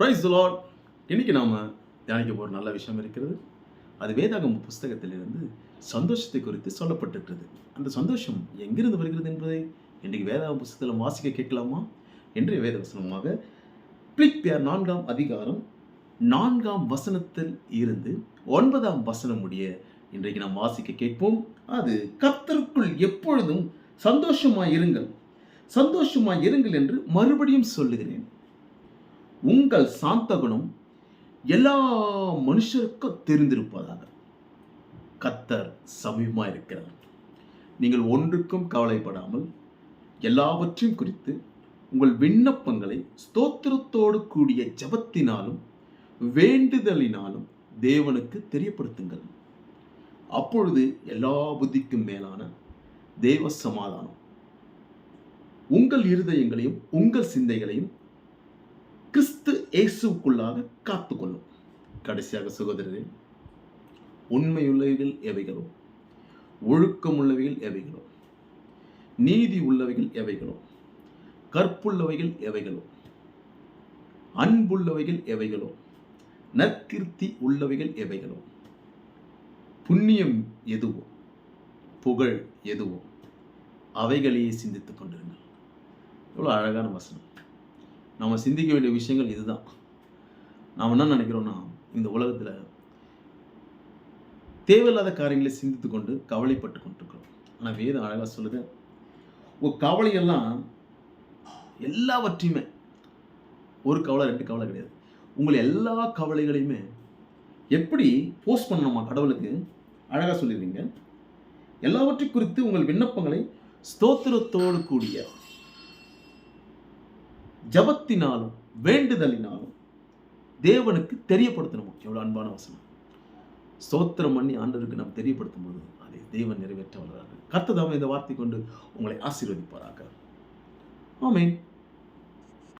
Price Lord இன்றைக்கி நாம் தியானிக்க போகிற நல்ல விஷயம் இருக்கிறது. அது வேதாகம் புஸ்தகத்திலிருந்து சந்தோஷத்தை குறித்து சொல்லப்பட்டிருக்கிறது. அந்த சந்தோஷம் எங்கிருந்து வருகிறது என்பதை இன்றைக்கு வேதாகம் புஸ்தகத்தில் வாசிக்க கேட்கலாமா? இன்றைய வேத வசனமாக பிளிப்பியார் நான்காம் அதிகாரம் நான்காம் வசனத்தில் இருந்து ஒன்பதாம் வசனம் முடிய இன்றைக்கு நாம் வாசிக்க கேட்போம். அது கத்தருக்குள் எப்பொழுதும் சந்தோஷமாய் இருங்கள் சந்தோஷமாய் இருங்கள் என்று மறுபடியும் சொல்லுகிறேன். உங்கள் சாந்த குணம் எல்லா மனுஷருக்கும் தெரிந்திருப்பதாக கத்தர் சமீபமாக இருக்கிறார். நீங்கள் ஒன்றுக்கும் கவலைப்படாமல் எல்லாவற்றையும் குறித்து உங்கள் விண்ணப்பங்களை ஸ்தோத்திரத்தோடு கூடிய ஜபத்தினாலும் வேண்டுதலினாலும் தேவனுக்கு தெரியப்படுத்துங்கள். அப்பொழுது எல்லா புத்திக்கும் மேலான தேவ சமாதானம். உங்கள் இருதயங்களையும் உங்கள் சிந்தைகளையும் கிறிஸ்து இயேசுக்குள்ளாக காத்துக்கொள்ளும். கடைசியாக சகோதரரே உண்மையுள்ளவைகள் எவைகளோ ஒழுக்கமுள்ளவைகள் எவைகளோ நீதி உள்ளவைகள் எவைகளோ கற்புள்ளவைகள் எவைகளோ அன்புள்ளவைகள் எவைகளோ நற்கிருத்தி உள்ளவைகள் எவைகளோ புண்ணியம் எதுவோ புகழ் எதுவோ அவைகளையே சிந்தித்துக் கொண்டிருங்கள். எவ்வளோ அழகான வசனம். நம்ம சிந்திக்க வேண்டிய விஷயங்கள் இதுதான். நாம் என்ன நினைக்கிறோம்னா இந்த உலகத்தில் தேவையில்லாத காரியங்களை சிந்தித்து கொண்டு கவலைப்பட்டு கொண்டிருக்கிறோம். ஆனால் வேதம் அழகாக சொல்லுது உங்கள் கவலையெல்லாம் எல்லாவற்றையுமே ஒரு கவலை ரெண்டு கவலை கிடையாது. உங்களை எல்லா கவலைகளையுமே எப்படி போஸ்ட் பண்ணணுமா கடவுளுக்கு? அழகாக சொல்லிடுறீங்க எல்லாவற்றை குறித்து உங்கள் விண்ணப்பங்களை ஸ்தோத்திரத்தோடு கூடிய ஜபத்தினாலும் வேண்டுதலினாலும் தேவனுக்கு தெரியப்படுத்தணும். எவ்வளோ அன்பான வசனம். ஸ்தோத்திரம் பண்ணி ஆண்டவருக்கு நாம் தெரியப்படுத்தும் போது அதை தேவன் நிறைவேற்ற வல்கிறார்கள் கர்த்ததாம இந்த வார்த்தை கொண்டு உங்களை ஆசீர்வதிப்பாராக. ஆமென்.